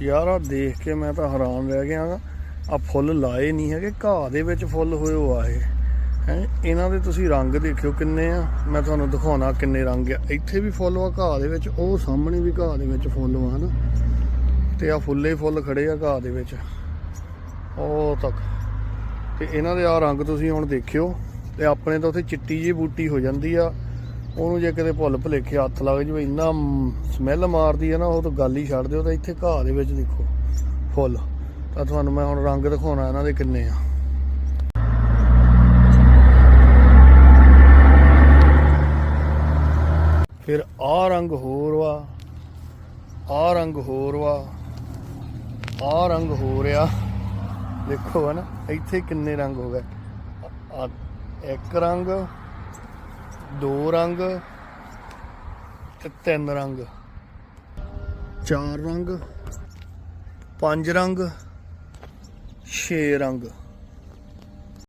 ਯਾਰ ਆ ਦੇਖ ਕੇ ਮੈਂ ਤਾਂ ਹੈਰਾਨ ਰਹਿ ਗਿਆ ਗਾ ਆ ਫੁੱਲ ਲਾਏ ਨਹੀਂ ਹੈਗੇ, ਘਾਹ ਦੇ ਵਿੱਚ ਫੁੱਲ ਹੋਏ ਹੋ ਆ ਹੈ, ਇਹਨਾਂ ਦੇ ਤੁਸੀਂ ਰੰਗ ਦੇਖਿਓ ਕਿੰਨੇ ਆ। ਮੈਂ ਤੁਹਾਨੂੰ ਦਿਖਾਉਣਾ ਕਿੰਨੇ ਰੰਗ ਆ। ਇੱਥੇ ਵੀ ਫੁੱਲ ਆ ਘਾਹ ਦੇ ਵਿੱਚ, ਉਹ ਸਾਹਮਣੇ ਵੀ ਘਾਹ ਦੇ ਵਿੱਚ ਫੁੱਲ ਆ ਹਨਾ। ਤੇ ਆ ਫੁੱਲੇ ਫੁੱਲ ਖੜੇ ਆ ਘਾਹ ਦੇ ਵਿੱਚ। ਉਹ ਤੱਕ। ਤੇ ਇਹਨਾਂ ਦੇ ਆ ਰੰਗ ਤੁਸੀਂ ਹੁਣ ਦੇਖਿਓ, ਤੇ ਆਪਣੇ ਤਾਂ ਉੱਥੇ ਚਿੱਟੀ ਜਿਹੀ ਬੂਟੀ ਹੋ ਜਾਂਦੀ ਆ। ਉਹਨੂੰ ਜੇ ਕਿਤੇ ਭੁੱਲ ਭੁਲੇਖੇ ਹੱਥ ਲੱਗ ਜਾਵੇ, ਇੰਨਾ ਸਮੈਲ ਮਾਰਦੀ ਹੈ ਨਾ, ਉਹ ਤਾਂ ਗੱਲ ਹੀ ਛੱਡ ਦਿਓ, ਤਾਂ ਇੱਥੇ ਘਾਹ ਦੇ ਵਿੱਚ ਦੇਖੋ, ਫੁੱਲ। ਤਾਂ ਤੁਹਾਨੂੰ ਮੈਂ ਹੁਣ ਰੰਗ ਦਿਖਾਉਣਾ ਇਹਨਾਂ ਦੇ ਕਿੰਨੇ ਆ। ਫਿਰ ਆ ਰੰਗ ਹੋਰ ਵਾ ਆ ਰੰਗ ਹੋਰ ਵਾ ਆ ਰੰਗ ਹੋ ਰਿਹਾ ਦੇਖੋ ਹੈ ਨਾ ਇੱਥੇ ਕਿੰਨੇ ਰੰਗ ਹੋ ਗਏ। ਇੱਕ ਰੰਗ ਦੋ ਰੰਗ ਤੇ ਤਿੰਨ ਰੰਗ। ਚਾਰ ਰੰਗ ਪੰਜ ਰੰਗ ਛੇ ਰੰਗ।